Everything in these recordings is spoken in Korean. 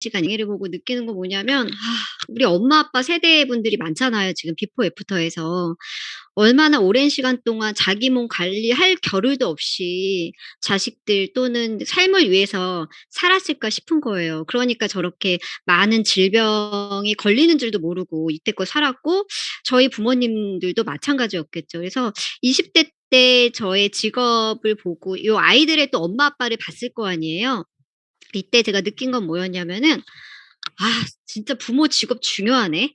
시간 얘기를 보고 느끼는 건 뭐냐면 아 우리 엄마 아빠 세대 분들이 많잖아요 지금 비포 애프터에서. 얼마나 오랜 시간 동안 자기 몸 관리할 겨를도 없이 자식들 또는 삶을 위해서 살았을까 싶은 거예요. 그러니까 저렇게 많은 질병에 걸리는 줄도 모르고 이때껏 살았고 저희 부모님들도 마찬가지였겠죠. 그래서 20대 때 저의 직업을 보고 요 아이들의 또 엄마 아빠를 봤을 거 아니에요. 이때 제가 느낀 건 뭐였냐면은 '아 진짜 부모 직업 중요하네.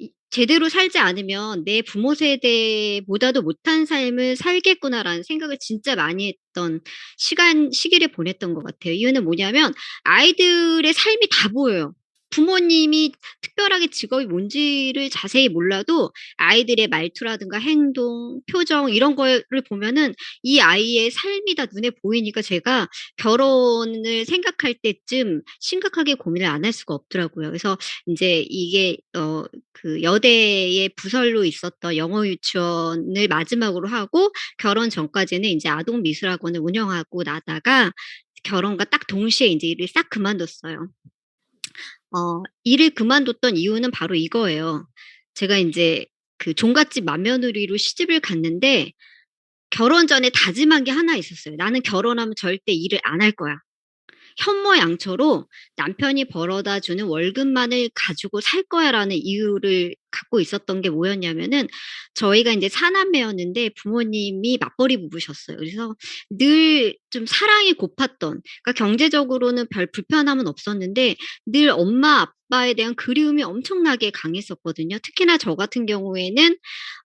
이 제대로 살지 않으면 내 부모 세대보다도 못한 삶을 살겠구나.'라는 생각을 진짜 많이 했던 시간 시기를 보냈던 것 같아요. 이유는 뭐냐면 아이들의 삶이 다 보여요. 부모님이 특별하게 직업이 뭔지를 자세히 몰라도 아이들의 말투라든가 행동, 표정 이런 거를 보면은 이 아이의 삶이 다 눈에 보이니까 제가 결혼을 생각할 때쯤 심각하게 고민을 안 할 수가 없더라고요. 그래서 인제 이게 어 그 여대의 부설로 있었던 영어 유치원을 마지막으로 하고 결혼 전까지는 인제 아동 미술 학원을 운영하고 나다가 결혼과 딱 동시에 인제 일을 싹 그만뒀어요. 어 일을 그만뒀던 이유는 바로 이거예요. 제가 인제 그 종갓집 맏며느리로 시집을 갔는데 결혼 전에 다짐한 게 하나 있었어요. '나는 결혼하면 절대 일을 안 할 거야.' 현모양처로 '남편이 벌어다 주는 월급만을 가지고 살 거야.'라는 이유를 갖고 있었던 게 뭐였냐면은 저희가 인제 4 남매였는데 부모님이 맞벌이 부부셨어요. 그래서 늘 좀 사랑이 고팠던 그러니까 경제적으로는 별 불편함은 없었는데 늘 엄마 아빠에 대한 그리움이 엄청나게 강했었거든요. 특히나 저 같은 경우에는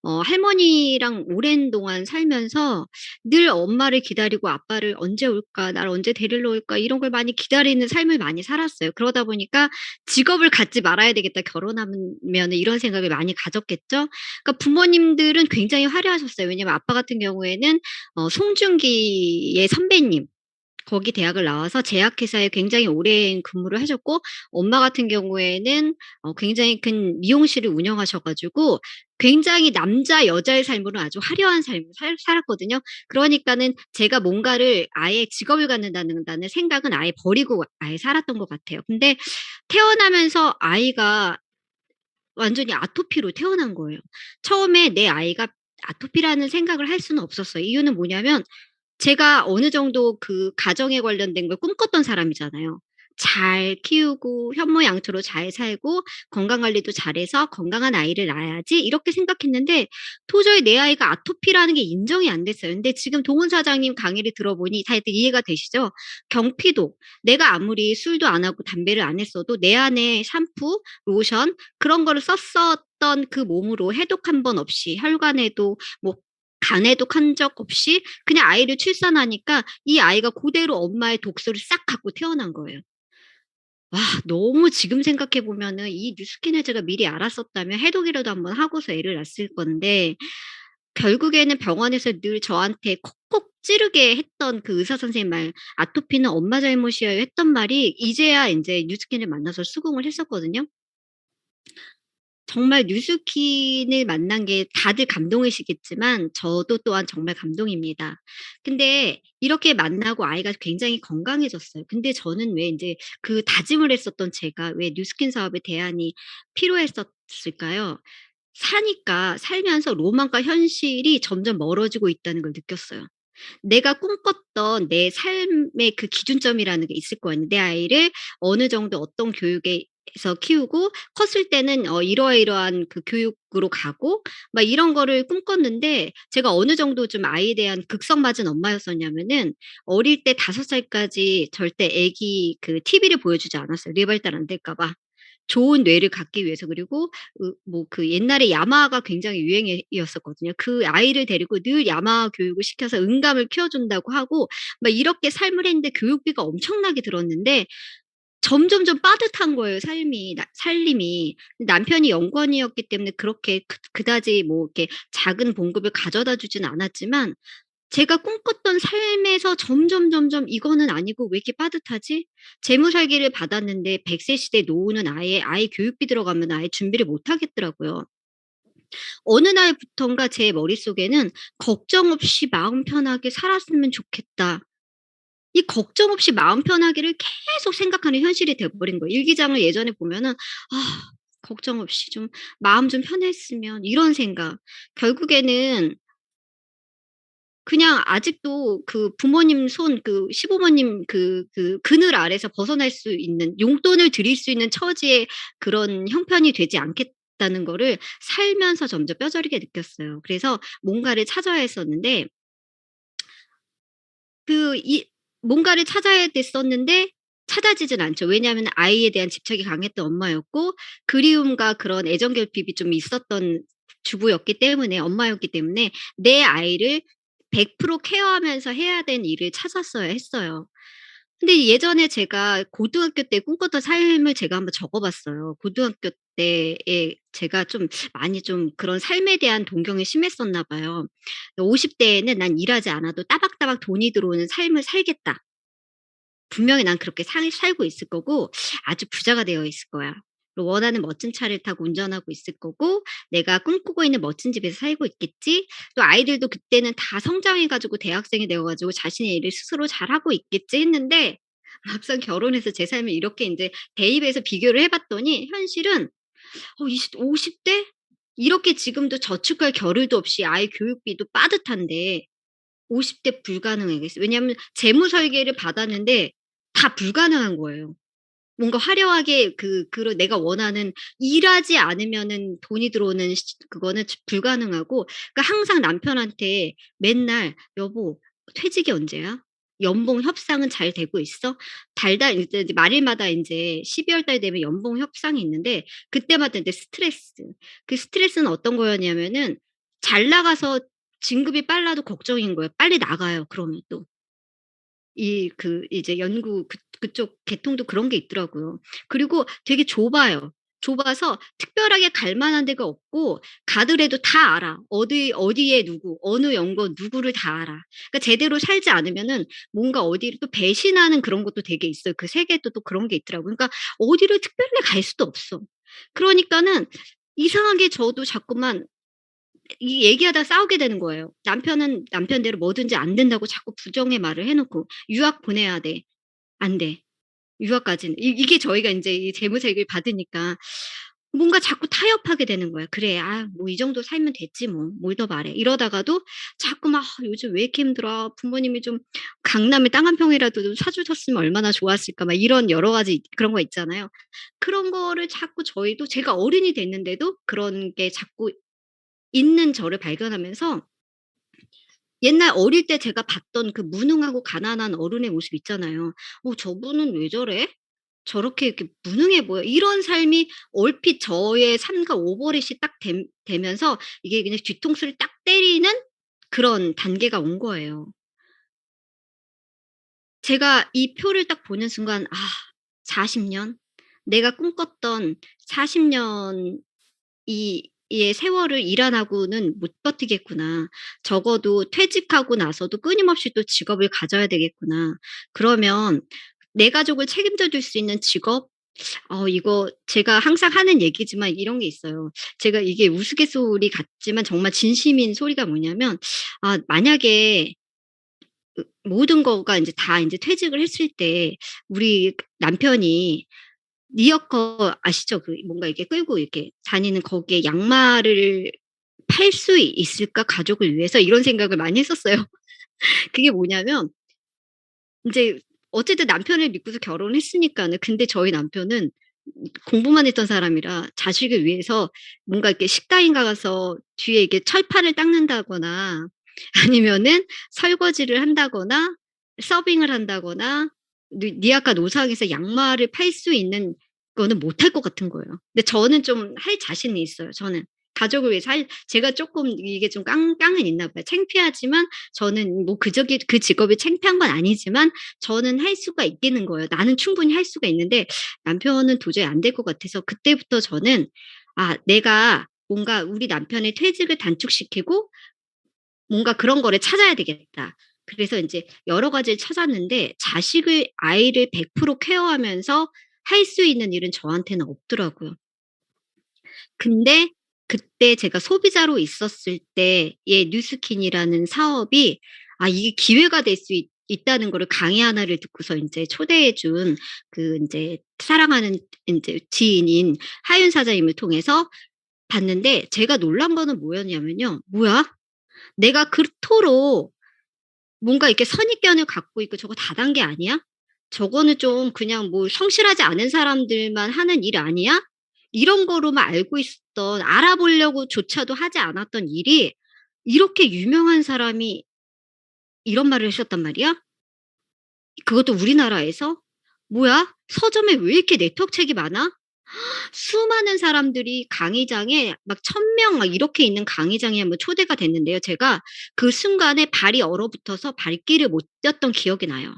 어 할머니랑 오랜 동안 살면서 늘 엄마를 기다리고 '아빠를 언제 올까? 나를 언제 데리러 올까?' 이런 걸 많이 기다리는 삶을 많이 살았어요. 그러다 보니까 '직업을 갖지 말아야 되겠다 결혼하면은.' 이런 생각을 많이 가졌겠죠. 그러니까 부모님들은 굉장히 화려하셨어요. 왜냐면 아빠 같은 경우에는 어 송중기의 선배님 거기 대학을 나와서 제약회사에 굉장히 오랜 근무를 하셨고 엄마 같은 경우에는 어 굉장히 큰 미용실을 운영하셔 가지고 굉장히 남자 여자의 삶으로 아주 화려한 삶을 살 살았거든요. 그러니까는 제가 뭔가를 아예 직업을 갖는다는 다는 생각은 아예 버리고 아예 살았던 것 같아요. 근데 태어나면서 아이가 완전히 아토피로 태어난 거예요. 처음에 내 아이가 아토피라는 생각을 할 수는 없었어요. 이유는 뭐냐면 제가 어느 정도 그 가정에 관련된 걸 꿈꿨던 사람이잖아요. 잘 키우고 현모양처로 잘 살고 건강 관리도 잘해서 '건강한 아이를 낳아야지.' 이렇게 생각했는데 도저히 내 아이가 아토피라는 게 인정이 안 됐어요. 근데 지금 동훈 사장님 강의를 들어보니 다들 이해가 되시죠? 경피도 내가 아무리 술도 안 하고 담배를 안 했어도 내 안에 샴푸, 로션 그런 거를 썼었던 그 몸으로 해독 한 번 없이 혈관에도 뭐 간에도 한 적 없이 그냥 아이를 출산하니까 이 아이가 고대로 엄마의 독소를 싹 갖고 태어난 거예요. 와 너무 지금 생각해 보면은 이 뉴스키네즈가 미리 알았었다면 해독이라도 한번 하고서 애를 낳았을 건데 결국에는 병원에서 늘 저한테 콕콕 찌르게 했던 그 의사 선생님 말 "아토피는 엄마 잘못이에요." 했던 말이 이제야 인제 뉴스킨을 만나서 수긍을 했었거든요. 정말 뉴스킨을 만난 게 다들 감동이시겠지만 저도 또한 정말 감동입니다. 근데 이렇게 만나고 아이가 굉장히 건강해졌어요. 근데 저는 왜 인제 그 다짐을 했었던 제가 왜 뉴스킨 사업에 대안이 필요했었을까요? 사니까 살면서 로망과 현실이 점점 멀어지고 있다는 걸 느꼈어요. 내가 꿈꿨던 내 삶의 그 기준점이라는 게 있을 거 아니에요. 내 아이를 어느 정도 어떤 교육에 서 키우고 컸을 때는 어 이러이러한 그 교육으로 가고 막 이런 거를 꿈꿨는데 제가 어느 정도 좀 아이에 대한 극성 맞은 엄마였었냐면은 어릴 때 5 살까지 절대 애기 그 TV를 보여주지 않았어요, 뇌 발달 안 될까 봐. 좋은 뇌를 갖기 위해서. 그리고 으 뭐 그 옛날에 야마가 굉장히 유행이 었었거든요. 그 아이를 데리고 늘 야마 교육을 시켜서 음감을 키워 준다고 하고 막 이렇게 삶을 했는데 교육비가 엄청나게 들었는데 점점점 빠듯한 거예요 삶이 나 살림이. 남편이 연구원이었기 때문에 그렇게 그 그다지 뭐 이렇게 작은 봉급을 가져다 주진 않았지만 제가 꿈꿨던 삶에서 점점 점점 '이거는 아니고 왜 이렇게 빠듯하지?' 재무살기를 받았는데 100세 시대 노후는 아예 아이 교육비 들어가면 아예 준비를 못 하겠더라고요. 어느 날부턴가 제 머릿속에는 '걱정 없이 마음 편하게 살았으면 좋겠다.' 이 걱정 없이 마음 편하기를 계속 생각하는 현실이 돼 버린 거예요. 일기장을 예전에 보면은 '아 걱정 없이 좀 마음 좀 편했으면.' 이런 생각. 결국에는 그냥 아직도 그 부모님 손 그 시부모님 그 그 그늘 아래에서 벗어날 수 있는 용돈을 드릴 수 있는 처지의 그런 형편이 되지 않겠 다는 거를 살면서 점점 뼈저리게 느꼈어요. 그래서 뭔가를 찾아야 했었는데 그 이 뭔가를 찾아야 됐었는데 찾아지질 않죠. 왜냐하면 아이에 대한 집착이 강했던 엄마였고 그리움과 그런 애정 결핍이 좀 있었던 주부였기 때문에 엄마였기 때문에 내 아이를 100% 케어하면서 해야 되는 일을 찾았어야 했어요. 근데 예전에 제가 고등학교 때 꿈꿨던 삶을 제가 한번 적어 봤어요. 고등학교 때에 제가 좀 많이 좀 그런 삶에 대한 동경이 심했었나 봐요. 50 대에는 '난 일하지 않아도 따박따박 돈이 들어오는 삶을 살겠다.' 분명히 난 그렇게 살 살고 있을 거고 아주 부자가 되어 있을 거야. 원하는 멋진 차를 타고 운전하고 있을 거고 내가 꿈꾸고 있는 멋진 집에서 살고 있겠지. 또 아이들도 그때는 다 성장해 가지고 대학생이 되어 가지고 자신의 일을 스스로 잘하고 있겠지 했는데 막상 결혼해서 제 삶을 이렇게 인제 대입해서 비교를 해 봤더니 현실은 어 이십 50 대? 이렇게 지금도 저축할 겨를도 없이 아이 교육비도 빠듯한데 50대 불가능하겠어요. 왜냐하면 재무 설계를 받았는데 다 불가능한 거예요. 뭔가 화려하게 그 그런 내가 원하는 일하지 않으면은 돈이 들어오는 시 그거는 지 불가능하고 그러니까 항상 남편한테 맨날 "여보 퇴직이 언제야? 연봉 협상은 잘 되고 있어?" 달달 이제 이제 말일마다 인제 12월 달 되면 연봉 협상이 있는데 그때마다 인제 스트레스. 그 스트레스는 어떤 거였냐면은 잘 나가서 진급이 빨라도 걱정인 거예요. 빨리 나가요 그러면 또. 이 그 이제 연구 그 그쪽 계통도 그런 게 있더라고요. 그리고 되게 좁아요. 좁아서 특별하게 갈 만한 데가 없고 가더라도 다 알아. 어디 어디에 누구, 어느 연구원 누구를 다 알아. 그러니까 제대로 살지 않으면은 뭔가 어디를 또 배신하는 그런 것도 되게 있어요. 그 세계도 또 그런 게 있더라고요. 그러니까 어디를 특별히 갈 수도 없어. 그러니까는 이상하게 저도 자꾸만 이 얘기하다가 싸우게 되는 거예요. 남편은 남편대로 뭐든지 안 된다고 자꾸 부정의 말을 해 놓고 "유학 보내야 돼." "안 돼." 유학까지는. 이 이게 저희가 인제 이 재무제기를 받으니까 뭔가 자꾸 타협하게 되는 거예요. '그래. 아 뭐 이 정도 살면 됐지 뭐. 뭘더 바래.' 이러다가도 자꾸 막 '아 요즘 왜 이렇게 힘들어. 부모님이 좀 강남에 땅 한 평이라도 좀 사 주셨으면 얼마나 좋았을까.' 막 이런 여러 가지 그런 거 있잖아요. 그런 거를 자꾸 저희도 제가 어른이 됐는데도 그런 게 자꾸 있는 저를 발견하면서 옛날 어릴 때 제가 봤던 그 무능하고 가난한 어른의 모습 있잖아요. '어 저분은 왜 저래? 저렇게 이렇게 무능해 보여.' 이런 삶이 얼핏 저의 삶과 오버랩이 딱됨 되면서 이게 그냥 뒤통수를 딱 때리는 그런 단계가 온 거예요. 제가 이 표를 딱 보는 순간 '아 40 년? 내가 꿈꿨던 40 년이 의 세월을 일 안 하고는 못 버티겠구나. 적어도 퇴직하고 나서도 끊임없이 또 직업을 가져야 되겠구나. 그러면 내 가족을 책임져 줄 수 있는 직업 어 이거 제가 항상 하는 얘기지만 이런 게 있어요. 제가 이게 우스갯소리 같지만 정말 진심인 소리가 뭐냐면 아 만약에 으 모든 거가 인제 다 인제 퇴직을 했을 때 우리 남편이 리어커 아시죠? 그 뭔가 이렇게 끌고 이렇게 다니는 거기에 양말을 팔 수 있을까 가족을 위해서 이런 생각을 많이 했었어요. 그게 뭐냐면 인제 어쨌든 남편을 믿고서 결혼을 했으니까는 근데 저희 남편은 공부만 했던 사람이라 자식을 위해서 뭔가 이렇게 식당에 가서 뒤에 이렇게 철판을 닦는다거나 아니면은 설거지를 한다거나 서빙을 한다거나 니 니아카 노상에서 양말을 팔 수 있는 거는 못할 것 같은 거예요. 근데 저는 좀 할 자신이 있어요 저는. 가족을 위해서 할 제가 쪼끔 이게 좀 깡 깡은 있나 봐요. 창피하지만 저는 뭐 그 저기 그 직업이 창피한 건 아니지만 저는 할 수가 있겠는 거예요. 나는 충분히 할 수가 있는데 남편은 도저히 안 될 것 같아서 그때부터 저는 '아 내가 뭔가 우리 남편의 퇴직을 단축시키고 뭔가 그런 거를 찾아야 되겠다.' 그래서 인제 여러 가지를 찾았는데 자식을 아이를 100% 케어하면서 할 수 있는 일은 저한테는 없더라고요. 근데 그때 제가 소비자로 있었을 때의 뉴스킨이라는 사업이 '아 이게 기회가 될 수있 있다는 거를 강의 하나를 듣고서 인제 초대해 준그 인제 사랑하는 인제 지인인 하윤 사장님을 통해서 봤는데 제가 놀란 거는 뭐였냐면요. '뭐야? 내가 그토록 뭔가 이렇게 선입견을 갖고 있고 저거 다단계 아니야? 저거는 좀 그냥 뭐 성실하지 않은 사람들만 하는 일 아니야?' 이런 거로만 알고 있었던 알아보려고 조차도 하지 않았던 일이 이렇게 유명한 사람이 이런 말을 하셨단 말이야? 그것도 우리나라에서? 뭐야? 서점에 왜 이렇게 네트워크 책이 많아? 수많은 사람들이 강의장에 막 1000명 막 이렇게 있는 강의장에 한번 초대가 됐는데요. 제가 그 순간에 발이 얼어붙어서 발길을 못 뗐던 기억이 나요.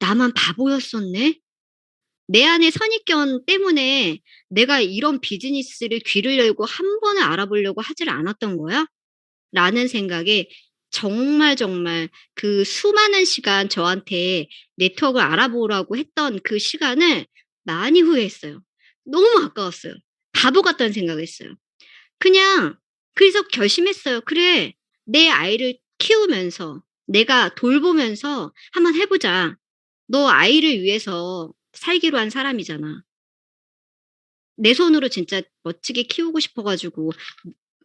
'나만 바보였었네. 내 안의 선입견 때문에 내가 이런 비즈니스를 귀를 열고 한 번을 알아보려고 하지를 않았던 거야?' 라는 생각에 정말, 정말 그 수많은 시간 저한테 네트워크를 알아보라고 했던 그 시간을 많이 후회했어요. 너무 아까웠어요. 바보 같다는 생각을 했어요. 그냥 그래서 결심했어요. '그래. 내 아이를 키우면서 내가 돌보면서 한번 해 보자. 너 아이를 위해서 살기로 한 사람이잖아.' 내 손으로 진짜 멋지게 키우고 싶어 가지고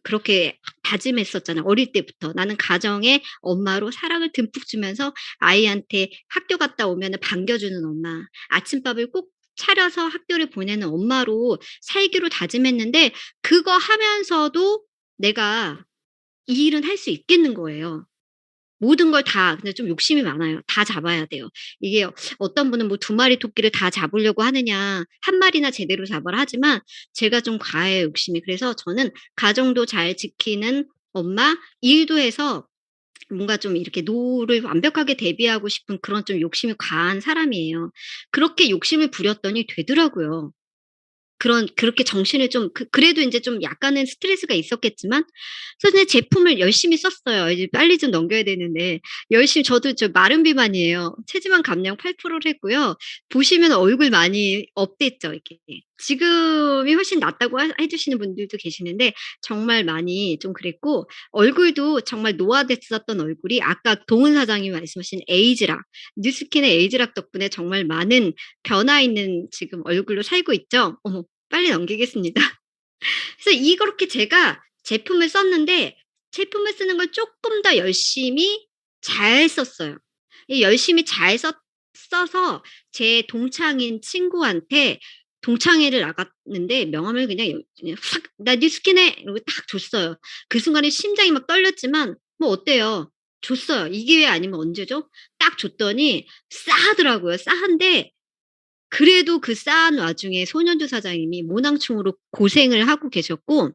그렇게 다짐했었잖아 어릴 때부터. '나는 가정의 엄마로 사랑을 듬뿍 주면서 아이한테 학교 갔다 오면은 반겨주는 엄마, 아침밥을 꼭 차려서 학교를 보내는 엄마로 살기로 다짐했는데 그거 하면서도 내가 이 일은 할 수 있겠는 거예요. 모든 걸 다 근데 좀 욕심이 많아요. 다 잡아야 돼요. 이게 어떤 분은 뭐2 마리 토끼를 다 잡으려고 하느냐 1 마리나 제대로 잡아라 하지만 제가 좀 과해요 욕심이. 그래서 저는 가정도 잘 지키는 엄마, 일도 해서 뭔가 좀 이렇게 노를 완벽하게 대비하고 싶은 그런 좀 욕심이 과한 사람이에요. 그렇게 욕심을 부렸더니 되더라고요. 그런 그렇게 정신을 좀그 그래도 인제 좀 약간은 스트레스가 있었겠지만 이제 제품을 열심히 썼어요. 이제 빨리 좀 넘겨야 되는데 열심히 저도 저 마른 비만이에요. 체지방 감량 8%를 했고요. 보시면 얼굴 많이 업됐죠 이렇게. 지금이 훨씬 낫다고 하 해 주시는 분들도 계시는데 정말 많이 좀 그랬고 얼굴도 정말 노화됐었던 얼굴이 아까 동훈 사장님이 말씀하신 에이즈락, 뉴스킨의 에이즈락 덕분에 정말 많은 변화 있는 지금 얼굴로 살고 있죠. 어머 빨리 넘기겠습니다. 그래서 이렇게 제가 제품을 썼는데 제품을 쓰는 걸 쪼끔 더 열심히 잘 썼어요. 이 열심히 잘 썼 써서 제 동창인 친구한테 동창회를 나갔는데 명함을 그냥 여 그냥 싹 "나 뉴스킨해." 이러고 딱 줬어요. 그 순간에 심장이 막 떨렸지만 뭐 어때요. 줬어요. 이 기회 아니면 언제죠? 딱 줬더니 싸하더라고요. 싸한데 그래도 그 싸한 와중에 손현주 사장님이 모낭충으로 고생을 하고 계셨고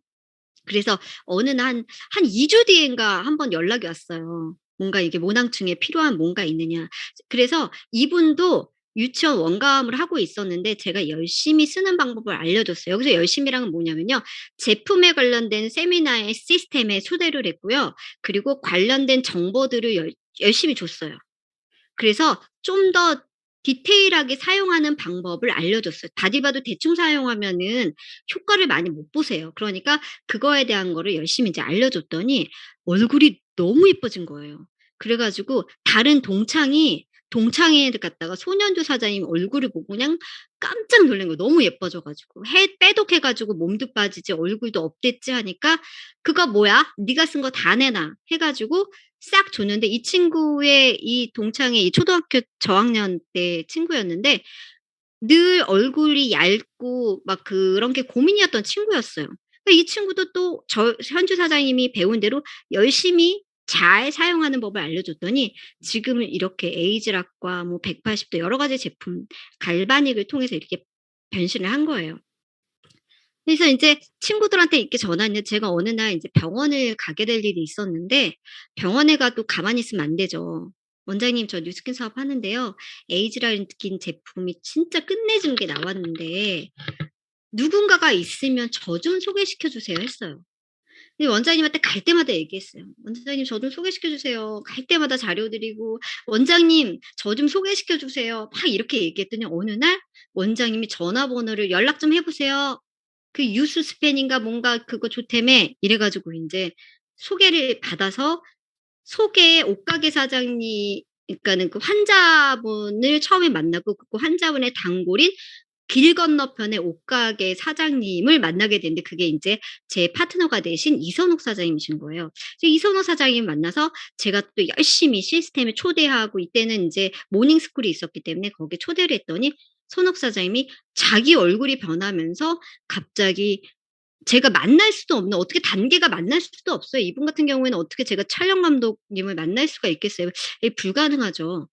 그래서 어느 날한한 2주 뒤인가 1번 연락이 왔어요. 뭔가 이게 모낭충에 필요한 뭔가 있느냐. 그래서 이분도 유치원 원가함을 하고 있었는데 제가 열심히 쓰는 방법을 알려줬어요. 여기서 열심히란 뭐냐면요. 제품에 관련된 세미나의 시스템에 초대를 했고요. 그리고 관련된 정보들을 열 열심히 줬어요. 그래서 좀 더 디테일하게 사용하는 방법을 알려줬어요. 바디 바도 대충 사용하면은 효과를 많이 못 보세요. 그러니까 그거에 대한 거를 열심히 이제 알려줬더니 얼굴이 너무 예뻐진 거예요. 그래 가지고 다른 동창이 동창회를 갔다가 손현주 사장님 얼굴을 보고 그냥 깜짝 놀란 거예요. 너무 예뻐져 가지고. 해 빼독해 가지고 몸도 빠지지 얼굴도 업됐지 하니까 "그거 뭐야? 네가 쓴 거 다 내놔." 해 가지고 싹 줬는데 이 친구의 이 동창회 이 초등학교 저학년 때 친구였는데 늘 얼굴이 얇고 막 그런 게 고민이었던 친구였어요. 그이 친구도 또 저 현주 사장님이 배운 대로 열심히 잘 사용하는 법을 알려줬더니 지금은 이렇게 에이즈락과 뭐 180도 여러 가지 제품 갈바닉을 통해서 이렇게 변신을 한 거예요. 그래서 인제 친구들한테 이렇게 전하는데 제가 어느 날 인제 병원을 가게 될 일이 있었는데 병원에 가도 가만히 있으면 안 되죠. "원장님 저 뉴스킨 사업 하는데요. 에이즈락인 제품이 진짜 끝내주는 게 나왔는데 누군가가 있으면 저 좀 소개시켜 주세요." 했어요. 이 원장님한테 갈 때마다 얘기했어요. "원장님 저 좀 소개시켜 주세요." 갈 때마다 자료 드리고 "원장님 저 좀 소개시켜 주세요." 막 이렇게 얘기했더니 어느 날 원장님이 전화번호를 "연락 좀 해 보세요." 그 유스스펜인가 뭔가 그거 좋다며 이래 가지고 인제 소개를 받아서 소개 옷가게 사장님이 그러니까는 그 환자분을 처음에 만나고 그 환자분의 단골인 길 건너편의 옷가게 사장님을 만나게 됐는데 그게 인제 제 파트너가 되신 이선욱 사장님이신 거예요. 이선욱 사장님 만나서 제가 또 열심히 시스템에 초대하고 이때는 인제 모닝 스쿨이 있었기 때문에 거기에 초대를 했더니 선욱 사장님이 자기 얼굴이 변하면서 갑자기 제가 만날 수도 없는 어떻게 단계가 만날 수도 없어요. 이분 같은 경우에는 어떻게 제가 촬영 감독님을 만날 수가 있겠어요. 불가능하죠.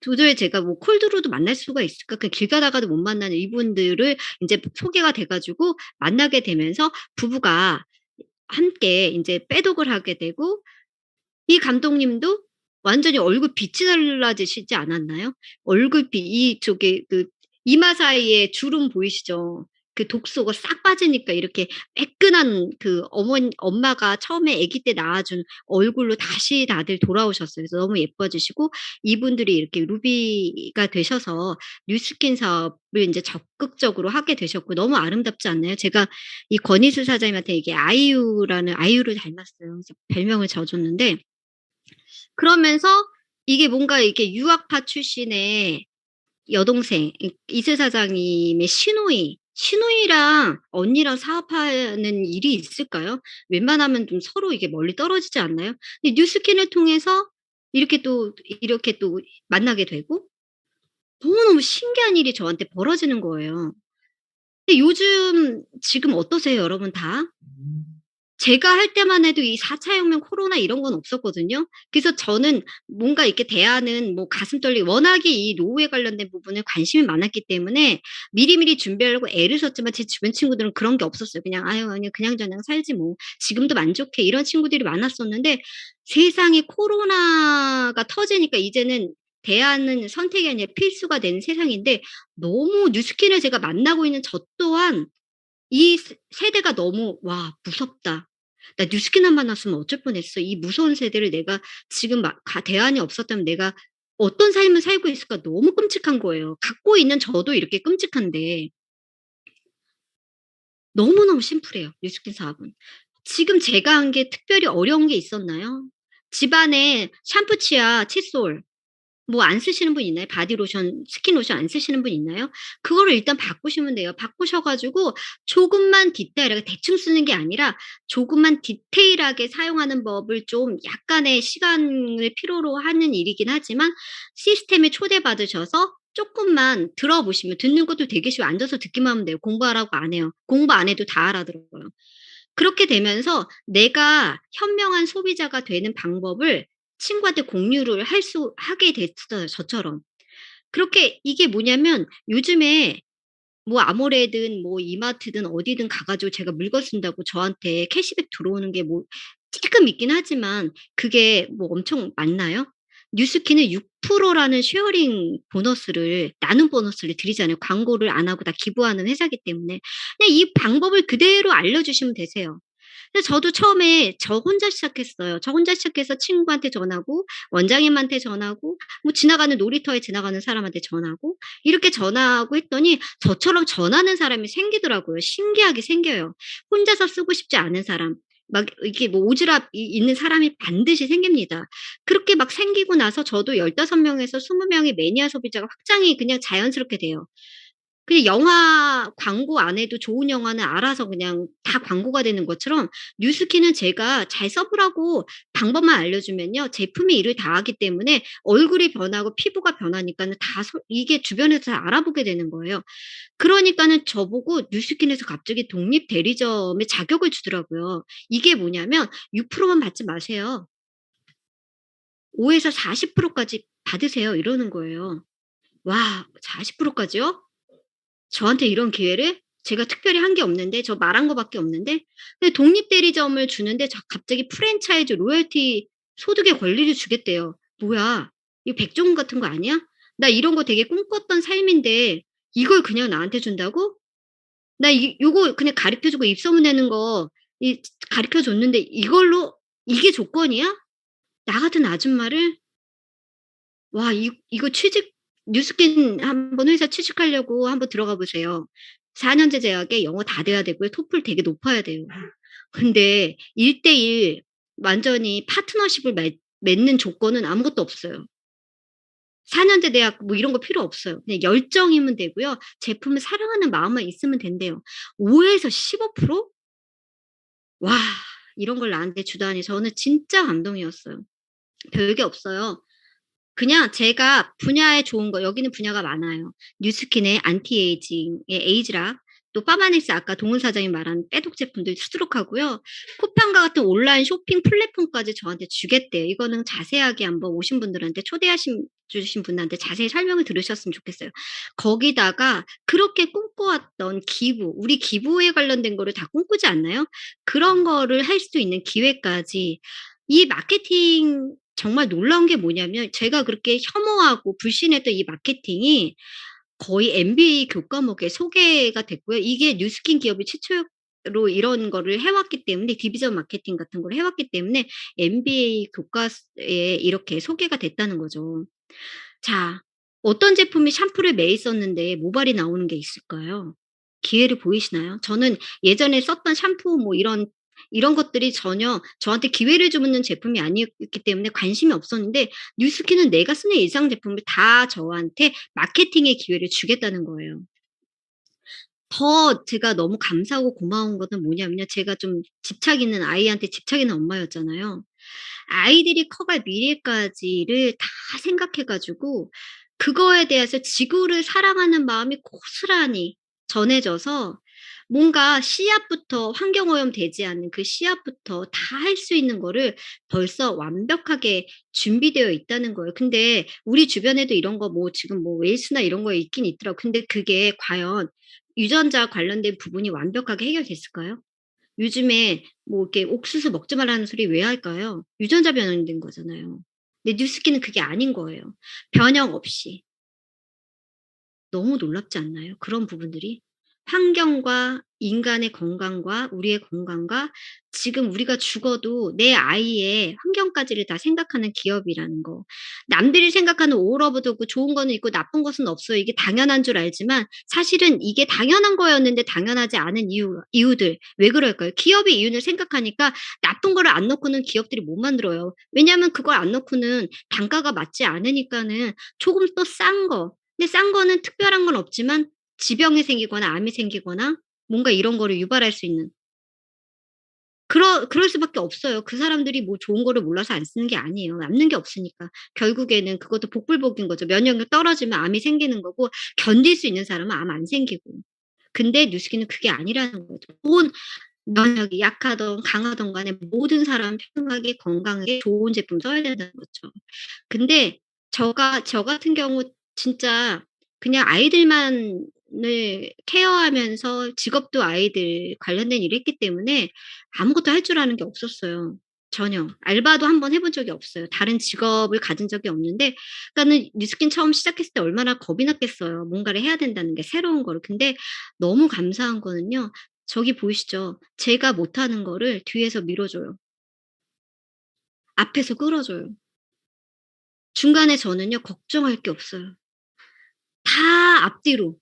도저히 제가 뭐 콜드로도 만날 수가 있을까? 그냥 길 가다가도 못 만나는 이분들을 인제 소개가 돼 가지고 만나게 되면서 부부가 함께 인제 배독을 하게 되고 이 감독님도 완전히 얼굴 빛이 달라지시지 않았나요? 얼굴 빛 이 저기 그 이마 사이에 주름 보이시죠? 그 독소가 싹 빠지니까 이렇게 매끈한 그 어머니 엄마가 처음에 아기 때 낳아 준 얼굴로 다시 다들 돌아오셨어요. 그래서 너무 예뻐지시고 이분들이 이렇게 루비가 되셔서 뉴스킨 사업을 인제 적극적으로 하게 되셨고 너무 아름답지 않나요? 제가 이 권희수 사장님한테 이게 아이유라는 아이유를 닮았어요. 그래서 별명을 지어 줬는데 그러면서 이게 뭔가 이렇게 유학파 출신의 여동생 이 이슬 사장님의 시누이, 시누이랑 언니랑 사업하는 일이 있을까요? 웬만하면 좀 서로 이게 멀리 떨어지지 않나요? 근데 뉴스킨을 통해서 이렇게 또 이렇게 또 만나게 되고 너무너무 신기한 일이 저한테 벌어지는 거예요. 근데 요즘 지금 어떠세요 여러분 다? 제가 할 때만 해도 이 4차 혁명 코로나 이런 건 없었거든요. 그래서 저는 뭔가 이렇게 대하는 뭐 가슴 떨리고 워낙에 이 노후에 관련된 부분에 관심이 많았기 때문에 미리미리 준비하려고 애를 썼지만 제 주변 친구들은 그런 게 없었어요. 그냥 '아유 그냥 그냥 저냥 살지 뭐. 지금도 만족해.' 이런 친구들이 많았었는데 세상에 코로나가 터지니까 이제는 대하는 선택이 아니라 필수가 된 세상인데 너무 뉴스킨을 제가 만나고 있는 저 또한 이세 세대가 너무 '와 무섭다. 나 뉴스킨 안 만났으면 어쩔 뻔했어. 이 무서운 세대를 내가 지금 막가 대안이 없었다면 내가 어떤 삶을 살고 있을까.' 너무 끔찍한 거예요. 갖고 있는 저도 이렇게 끔찍한데 너무너무 심플해요 뉴스킨 사업은. 지금 제가 한 게 특별히 어려운 게 있었나요? 집안에 샴푸, 치아, 칫솔 뭐 안 쓰시는 분 있나요? 바디로션, 스킨로션 안 쓰시는 분 있나요? 그거를 일단 바꾸시면 돼요. 바꾸셔 가지고 조금만 디테일하게 대충 쓰는 게 아니라 조금만 디테일하게 사용하는 법을 좀 약간의 시간을 필요로 하는 일이긴 하지만 시스템에 초대받으셔서 쪼끔만 들어보시면 듣는 것도 되게 쉬워요. 앉아서 듣기만 하면 돼요. 공부하라고 안 해요. 공부 안 해도 다 알아들어요. 그렇게 되면서 내가 현명한 소비자가 되는 방법을 친구한테 공유를 할 수 하게 됐어요 저처럼. 그렇게 이게 뭐냐면 요즘에 뭐 아모레든 뭐 이마트든 어디든 가 가지고 제가 물건 쓴다고 저한테 캐시백 들어오는 게뭐 찔끔 있긴 하지만 그게 뭐 엄청 많나요? 뉴스킨은 6% 라는 쉐어링 보너스를 나눔 보너스를 드리잖아요. 광고를 안 하고 다 기부하는 회사이기 때문에. 그냥 이 방법을 그대로 알려주시면 되세요. 그래서 저도 처음에 저 혼자 시작했어요. 저 혼자 시작해서 친구한테 전하고 원장님한테 전하고 뭐 지나가는 놀이터에 지나가는 사람한테 전하고 이렇게 전하고 했더니 저처럼 전하는 사람이 생기더라고요. 신기하게 생겨요. 혼자서 쓰고 싶지 않은 사람 막 이렇게 뭐 오지랖 이 있는 사람이 반드시 생깁니다. 그렇게 막 생기고 나서 저도 15 명에서 20 명의 매니아 소비자가 확장이 그냥 자연스럽게 돼요. 그냥 영화 광고 안 해도 좋은 영화는 알아서 그냥 다 광고가 되는 것처럼 뉴스킨은 제가 잘 써 보라고 방법만 알려주면요 제품이 일을 다 하기 때문에 얼굴이 변하고 피부가 변하니까는 다 소 이게 주변에서 다 알아보게 되는 거예요. 그러니까는 저보고 뉴스킨에서 갑자기 독립 대리점의 자격을 주더라고요. 이게 뭐냐면 "6% 만 받지 마세요." "5에서 40% 까지 받으세요." 이러는 거예요. 와 40% 까지요? 저한테 이런 기회를? 제가 특별히 한 게 없는데 저 말한 거 밖에 없는데 근데 독립 대리점을 주는데 자 갑자기 프랜차이즈 로열티 소득의 권리를 주겠대요. 뭐야 이거 백종원 같은 거 아니야? 나 이런 거 되게 꿈꿨던 삶인데 이걸 그냥 나한테 준다고? 나 이 요거 그냥 가르쳐 주고 입소문 내는 거 이 가르쳐 줬는데 이걸로 이게 조건이야? 나 같은 아줌마를? 와 이 이거 취직 뉴스킨 한번 회사 취직하려고 한번 들어가 보세요. 4 년제 제약에 영어 다 돼야 되고요. 토플 되게 높아야 돼요. 근데 1대1 완전히 파트너십을 맺 맺는 조건은 아무것도 없어요. 4 년제 대학 뭐 이런 거 필요 없어요. 그냥 열정이면 되고요. 제품을 사랑하는 마음만 있으면 된대요. 5에서 15%? 와 이런 걸 나한테 주다니 저는 진짜 감동이었어요. 별게 없어요. 그냥 제가 분야에 좋은 거 여기는 분야가 많아요. 뉴스킨의 안티에이징의 에이지락 또 파마닉스 아까 동훈 사장이 말한 빼독 제품들 수두룩하고요. 쿠팡과 같은 온라인 쇼핑 플랫폼까지 저한테 주겠대요. 이거는 자세하게 한번 오신 분들한테 초대하신 주신 분한테 자세히 설명을 들으셨으면 좋겠어요. 거기다가 그렇게 꿈꿔왔던 기부, 우리 기부에 관련된 거를 다 꿈꾸지 않나요? 그런 거를 할 수 있는 기회까지 이 마케팅 정말 놀라운 게 뭐냐면 제가 그렇게 혐오하고 불신했던 이 마케팅이 거의 MBA 교과목에 소개가 됐고요. 이게 뉴스킨 기업이 최초로 이런 거를 해 왔기 때문에 디비전 마케팅 같은 걸 해 왔기 때문에 MBA 교과서에 이렇게 소개가 됐다는 거죠. 자 어떤 제품이 샴푸를 매일 썼는데 모발이 나오는 게 있을까요? 기회를 보이시나요? 저는 예전에 썼던 샴푸 뭐 이런 이런 것들이 전혀 저한테 기회를 주는 제품이 아니었기 때문에 관심이 없었는데 뉴스킨은 내가 쓰는 일상 제품을 다 저한테 마케팅의 기회를 주겠다는 거예요. 더 제가 너무 감사하고 고마운 거는 뭐냐면요. 제가 좀 집착 있는 아이한테 집착 있는 엄마였잖아요. 아이들이 커갈 미래까지를 다 생각해 가지고 그거에 대해서 지구를 사랑하는 마음이 고스란히 전해져서 뭔가 씨앗부터 환경오염 되지 않는 그 씨앗부터 다 할 수 있는 거를 벌써 완벽하게 준비되어 있다는 거예요. 근데 우리 주변에도 이런 거 뭐 지금 뭐 웨이스나 이런 거 있긴 있더라고요. 근데 그게 과연 유전자 관련된 부분이 완벽하게 해결됐을까요? 요즘에 뭐 이렇게 옥수수 먹지 말라는 소리 왜 할까요? 유전자 변형된 거잖아요. 근데 뉴스킨은 그게 아닌 거예요. 변형 없이. 너무 놀랍지 않나요? 그런 부분들이? 환경과 인간의 건강과 우리의 건강과 지금 우리가 죽어도 내 아이의 환경까지를 다 생각하는 기업이라는 거. 남들이 생각하는 the good 좋은 거는 있고 나쁜 것은 없어요. 이게 당연한 줄 알지만 사실은 이게 당연한 거였는데 당연하지 않은 이유 이유들 왜 그럴까요? 기업의 이윤을 생각하니까 나쁜 거를 안 넣고는 기업들이 못 만들어요. 왜냐하면 그걸 안 넣고는 단가가 맞지 않으니까는 조금 더싼 거. 근데 싼 거는 특별한 건 없지만 지병이 생기거나 암이 생기거나 뭔가 이런 거를 유발할 수 있는 그러 그럴 수밖에 없어요. 그 사람들이 뭐 좋은 거를 몰라서 안 쓰는 게 아니에요. 남는 게 없으니까. 결국에는 그것도 복불복인 거죠. 면역력 떨어지면 암이 생기는 거고 견딜 수 있는 사람은 암 안 생기고. 근데 뉴스킨은 그게 아니라는 거죠. 온 면역이 약하든 강하든 간에 모든 사람 평등하게 건강하게 좋은 제품 써야 된다는 거죠. 근데 저가 저 같은 경우 진짜 그냥 아이들만 을 케어하면서 직업도 아이들 관련된 일을 했기 때문에 아무것도 할 줄 아는 게 없었어요. 전혀. 알바도 1번 해본 적이 없어요. 다른 직업을 가진 적이 없는데 그러니까는 뉴스킨 처음 시작했을 때 얼마나 겁이 났겠어요. 뭔가를 해야 된다는 게 새로운 거를. 근데 너무 감사한 거는요. 저기 보이시죠? 제가 못하는 거를 뒤에서 밀어줘요. 앞에서 끌어줘요. 중간에 저는요 걱정할 게 없어요. 다 앞뒤로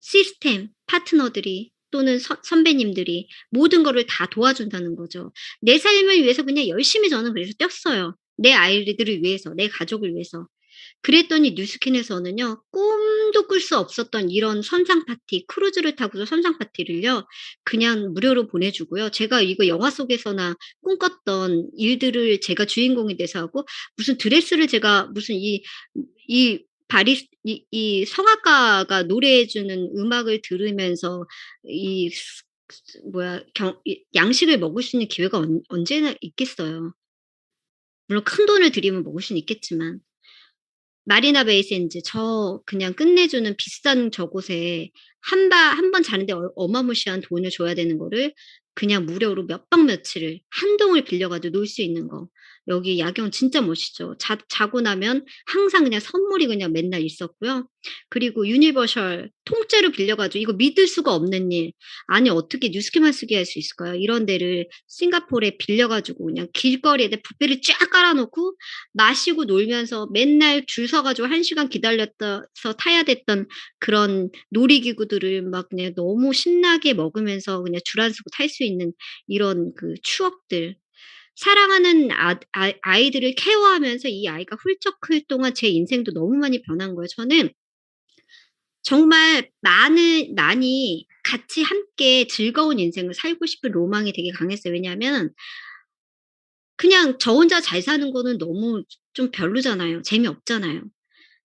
시스템, 파트너들이 또는 서 선배님들이 모든 거를 다 도와준다는 거죠. 내 삶을 위해서 그냥 열심히 저는 그래서 뛰었어요. 내 아이들을 위해서, 내 가족을 위해서. 그랬더니 뉴스킨에서는요. 꿈도 꿀 수 없었던 이런 선상 파티, 크루즈를 타고서 선상 파티를요. 그냥 무료로 보내 주고요. 제가 이거 영화 속에서나 꿈꿨던 일들을 제가 주인공이 돼서 하고 무슨 드레스를 제가 무슨 이 이 바리스 이이 성악가가 노래해 주는 음악을 들으면서 이 뭐야 경이 양식을 먹을 수 있는 기회가 언 언제나 있겠어요. 물론 큰 돈을 들이면 먹을 수는 있겠지만. 마리나 베이 샌즈 저 그냥 끝내주는 비싼 저곳에 한 바 한 번 자는데 어 어마무시한 돈을 줘야 되는 거를 그냥 무료로 몇 박 며칠을 한 동을 빌려 가지고 놀 수 있는 거. 여기 야경 진짜 멋있죠. 자 자고 나면 항상 그냥 선물이 그냥 맨날 있었고요. 그리고 유니버셜 통째로 빌려 가지고 이거 믿을 수가 없는 일. 아니 어떻게 뉴스킨만 쓰게 할 수 있을까요? 이런 데를 싱가포르에 빌려 가지고 그냥 길거리에다 뷔페를 쫙 깔아 놓고 마시고 놀면서 맨날 줄 서 가지고 1 시간 기다렸다서 타야 됐던 그런 놀이기구들을 막 그냥 너무 신나게 먹으면서 그냥 줄 안 서고 탈 수 있는 이런 그 추억들. 사랑하는 아아 아 이들을 케어하면서 이 아이가 훌쩍 클 동안 제 인생도 너무 많이 변한 거예요. 저는 정말 많은 많이 같이 함께 즐거운 인생을 살고 싶은 로망이 되게 강했어요. 왜냐하면 그냥 저 혼자 잘 사는 거는 너무 좀 별로잖아요. 재미없잖아요.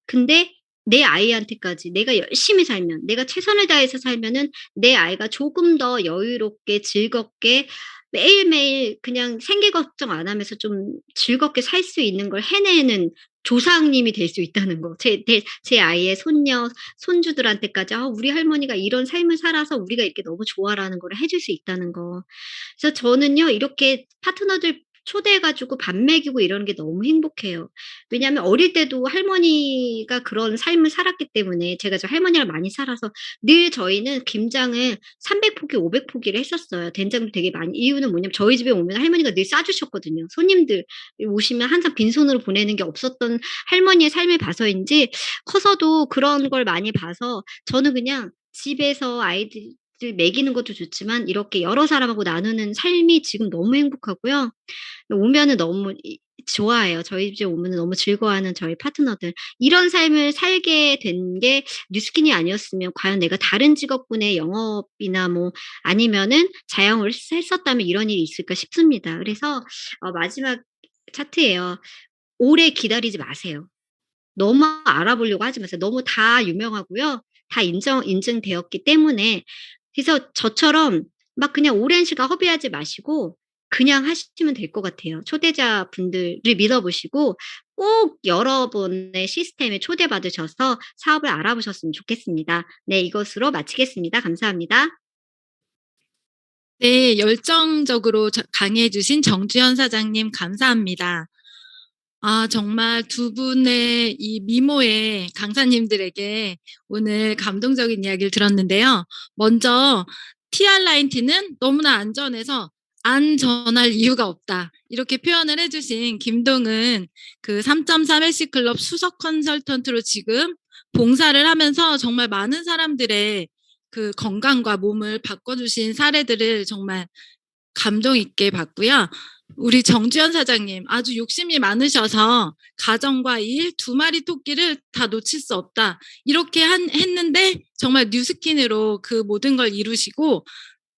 근데 내 아이한테까지 내가 열심히 살면 내가 최선을 다해서 살면은 내 아이가 조금 더 여유롭게 즐겁게 매일매일 그냥 생계 걱정 안 하면서 좀 즐겁게 살 수 있는 걸 해내는 조상님이 될 수 있다는 거. 제내제 아이의 손녀, 손주들한테까지 "아 우리 할머니가 이런 삶을 살아서 우리가 이렇게 너무 좋아라는 거를 해줄 수 있다."는 거. 그래서 저는요 이렇게 파트너들 초대해 가지고 밥 먹이고 이러는 게 너무 행복해요. 왜냐하면 어릴 때도 할머니가 그런 삶을 살았기 때문에 제가 저 할머니랑 많이 살아서 늘 저희는 김장을 300 포기, 500 포기를 했었어요. 된장도 되게 많이 이유는 뭐냐면 저희 집에 오면 할머니가 늘 싸 주셨거든요. 손님들 오시면 항상 빈손으로 보내는 게 없었던 할머니의 삶을 봐서인지 커서도 그런 걸 많이 봐서 저는 그냥 집에서 아이들 먹이는 것도 좋지만 이렇게 여러 사람하고 나누는 삶이 지금 너무 행복하고요. 오면은 너무 이 좋아해요. 저희 집에 오면은 너무 즐거워하는 저희 파트너들. 이런 삶을 살게 된 게 뉴스킨이 아니었으면 과연 내가 다른 직업군의 영업이나 뭐 아니면은 자영업을 했었다면 이런 일이 있을까 싶습니다. 그래서 어 마지막 차트예요. 오래 기다리지 마세요. 너무 알아보려고 하지 마세요. 너무 다 유명하고요. 다 인정 인증되었기 때문에 그래서 저처럼 막 그냥 오랜 시간 허비하지 마시고 그냥 하시면 될 것 같아요. 초대자 분들을 믿어 보시고 꼭 여러분의 시스템에 초대받으셔서 사업을 알아보셨으면 좋겠습니다. 네 이것으로 마치겠습니다. 감사합니다. 네. 열정적으로 저 강의해 주신 정주현 사장님 감사합니다. 아 정말 두 분의 이 미모의 강사님들에게 오늘 감동적인 이야기를 들었는데요. 먼저 TR9T는 너무나 안전해서 안 전할 이유가 없다. 이렇게 표현을 해 주신 김동은 그 3.3 헬스클럽 수석 컨설턴트로 지금 봉사를 하면서 정말 많은 사람들의 그 건강과 몸을 바꿔 주신 사례들을 정말 감동 있게 봤고요. 우리 정주현 사장님 아주 욕심이 많으셔서 가정과 일 두 마리 토끼를 다 놓칠 수 없다. 이렇게 한 했는데 정말 뉴스킨으로 그 모든 걸 이루시고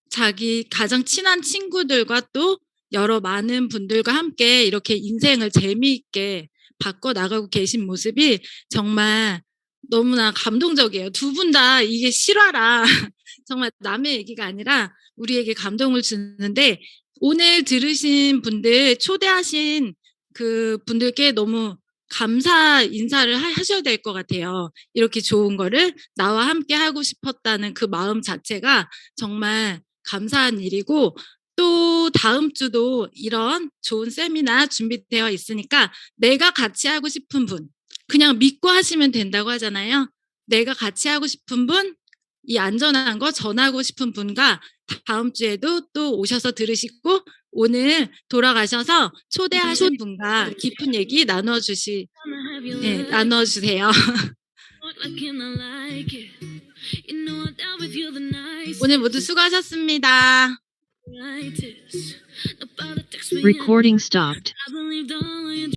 자기 가장 친한 친구들과 또 여러 많은 분들과 함께 이렇게 인생을 재미있게 바꿔 나가고 계신 모습이 정말 너무나 감동적이에요. 두 분 다 이게 실화라 정말 남의 얘기가 아니라 우리에게 감동을 주는데 오늘 들으신 분들 초대하신 그 분들께 너무 감사 인사를 하 하셔야 될 것 같아요. 이렇게 좋은 거를 나와 함께 하고 싶었다는 그 마음 자체가 정말 감사한 일이고 또 다음 주도 이런 좋은 세미나 준비되어 있으니까 내가 같이 하고 싶은 분 그냥 믿고 하시면 된다고 하잖아요. 내가 같이 하고 싶은 분, 이 안전한 거 전하고 싶은 분과 다음 주에도 또 오셔서 들으시고 오늘 돌아가셔서 초대하신 분과 깊은 얘기 나눠 주시 네 나눠 주세요. 오늘 모두 수고하셨습니다. Recording stopped.